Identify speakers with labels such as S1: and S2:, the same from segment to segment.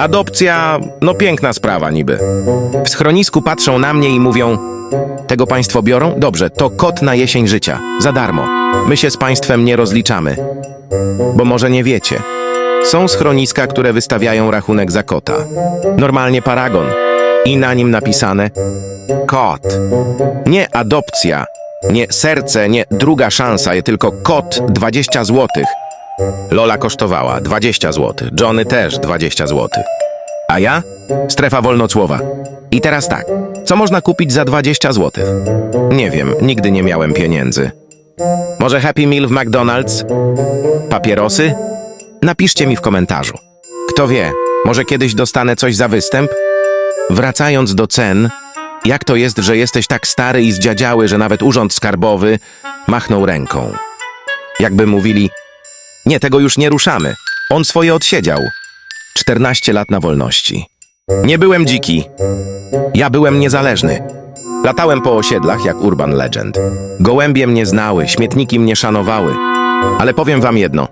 S1: Adopcja, no piękna sprawa niby. W schronisku patrzą na mnie i mówią: Tego państwo biorą? Dobrze, to kot na jesień życia. Za darmo. My się z państwem nie rozliczamy. Bo może nie wiecie. Są schroniska, które wystawiają rachunek za kota. Normalnie paragon. I na nim napisane kot. Nie adopcja, nie serce, nie druga szansa, tylko kot 20 złotych. Lola kosztowała 20 zł, Johnny też 20 zł. A ja? Strefa wolnocłowa. I teraz tak, co można kupić za 20 zł? Nie wiem, nigdy nie miałem pieniędzy. Może Happy Meal w McDonald's? Papierosy? Napiszcie mi w komentarzu. Kto wie, może kiedyś dostanę coś za występ? Wracając do cen, jak to jest, że jesteś tak stary i zdziadziały, że nawet urząd skarbowy machnął ręką? Jakby mówili, nie, tego już nie ruszamy. On swoje odsiedział. 14 lat na wolności. Nie byłem dziki. Ja byłem niezależny. Latałem po osiedlach jak urban legend. Gołębie mnie znały, śmietniki mnie szanowały. Ale powiem wam jedno.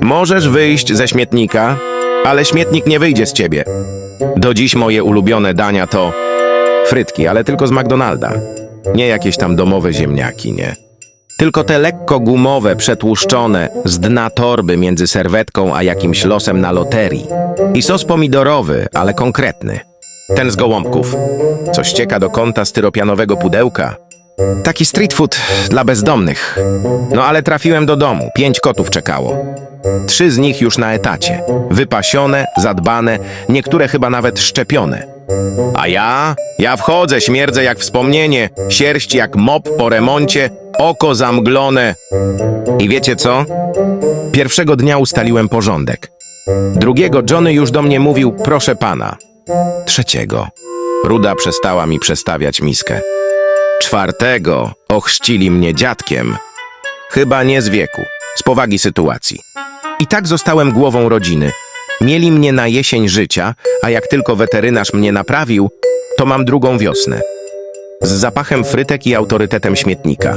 S1: Możesz wyjść ze śmietnika, ale śmietnik nie wyjdzie z ciebie. Do dziś moje ulubione dania to frytki, ale tylko z McDonalda. Nie jakieś tam domowe ziemniaki, nie. Tylko te lekko gumowe, przetłuszczone, z dna torby między serwetką a jakimś losem na loterii. I sos pomidorowy, ale konkretny. Ten z gołąbków. Co ścieka do kąta styropianowego pudełka. Taki street food dla bezdomnych. No ale trafiłem do domu, pięć kotów czekało. Trzy z nich już na etacie. Wypasione, zadbane, niektóre chyba nawet szczepione. A ja? Ja wchodzę, śmierdzę jak wspomnienie, sierść jak mop po remoncie, oko zamglone. I wiecie co? Pierwszego dnia ustaliłem porządek. Drugiego Johnny już do mnie mówił, proszę pana. Trzeciego. Ruda przestała mi przestawiać miskę. Czwartego ochrzcili mnie dziadkiem. Chyba nie z wieku, z powagi sytuacji. I tak zostałem głową rodziny. Mieli mnie na jesień życia, a jak tylko weterynarz mnie naprawił, to mam drugą wiosnę. Z zapachem frytek i autorytetem śmietnika.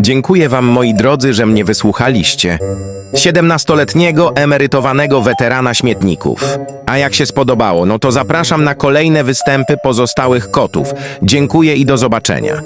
S1: Dziękuję wam, moi drodzy, że mnie wysłuchaliście. 17-letniego emerytowanego weterana śmietników. A jak się spodobało, no to zapraszam na kolejne występy pozostałych kotów. Dziękuję i do zobaczenia.